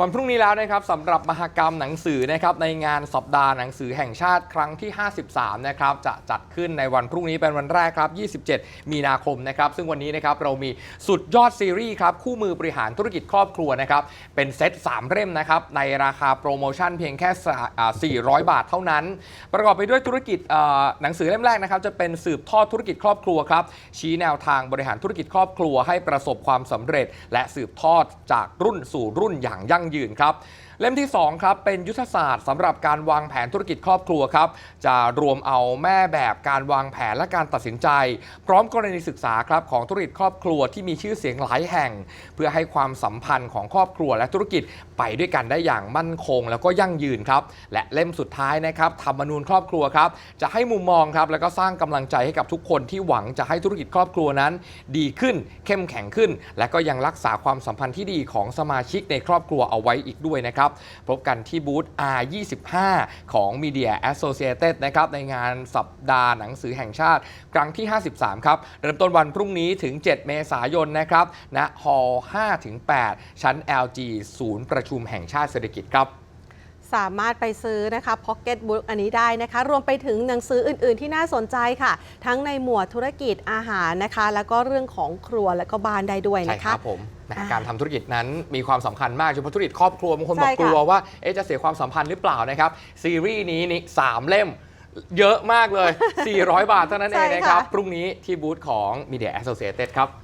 วันพรุ่งนี้แล้วนะครับสำหรับมหกรรมหนังสือนะครับในงานสัปดาห์หนังสือแห่งชาติครั้งที่ 53 นะครับจะจัดขึ้นในวันพรุ่งนี้เป็นวันแรกครับ 27 มีนาคมนะครับ ซึ่งวันนี้นะครับเรามีสุดยอดซีรีส์ครับ คู่มือบริหารธุรกิจครอบครัวนะครับ เป็นเซต 3 เล่มนะครับ ในราคาโปรโมชั่นเพียงแค่สาอ่า400 บาทเท่านั้น ประกอบไปด้วยธุรกิจหนังสือเล่มแรกนะครับจะเป็นสืบทอดธุรกิจครอบครัวครับชี้แนวทางบริหารธุรกิจครอบครัวให้ประสบความสำเร็จ และสืบทอดจากรุ่นสู่รุ่นอย่างยั่งยืนครับเล่มที่2ครับเป็นยุทธศาสตร์สำหรับการวางแผนธุรกิจครอบครัวครับจะรวมเอาแม่แบบการวางแผนและการตัดสินใจ พร้อมกรณีศึกษาครับของธุรกิจครอบครัวที่มีชื่อเสียงหลายแห่ง เพื่อให้ความสัมพันธ์ของครอบครัวและธุรกิจไปด้วยกันได้อย่างมั่นคง แล้วก็ยั่งยืนครับและเล่มสุดท้ายนะครับธรรมนูญครอบครัวครับจะให้มุมมองครับแล้วก็สร้างกำลังใจให้กับทุกคนที่หวังจะให้ธุรกิจครอบครัวนั้น ดีขึ้นเข้มแข็งขึ้น และก็ยังรักษาความสัมพันธ์ที่ดีของสมาชิกในครอบครัวเอาไว้อีกด้วยนะครับพบกันที่บูธ R25 ของ Media Associated นะครับในงานสัปดาห์หนังสือแห่งชาติ ครั้งที่ 53 ครับ เริ่มต้นวันพรุ่งนี้ถึง 7 เมษายนนะครับณฮอลล์5-8 ชั้น LG ศูนย์ประชุมแห่งชาติเศรษฐกิจครับ สามารถไปซื้อนะคะ Pocket Book อันนี้ได้นะคะ รวมไปถึงหนังสืออื่น ๆ ที่น่าสนใจค่ะ ทั้งในหมวดธุรกิจอาหารนะคะ แล้วก็เรื่องของครัวและก็บ้านได้ด้วยใช่นะคคะรับผมแหมอ่าการทำธุรกิจนั้นมีความสำคัญมากเฉพาะธุรกิจครอบครัวบางคนบใช่อกค่ะกลัวว่าเอ๊ะจะเสียความสัมพันธ์หรือเปล่านะครับ ซีรีส์นี้นี่สามเล่มเยอะมากเลย 400 บาทเท่านั้นเองใช่นะครับค่ะพรุ่งนี้ที่บูธของ Media Associated ครับ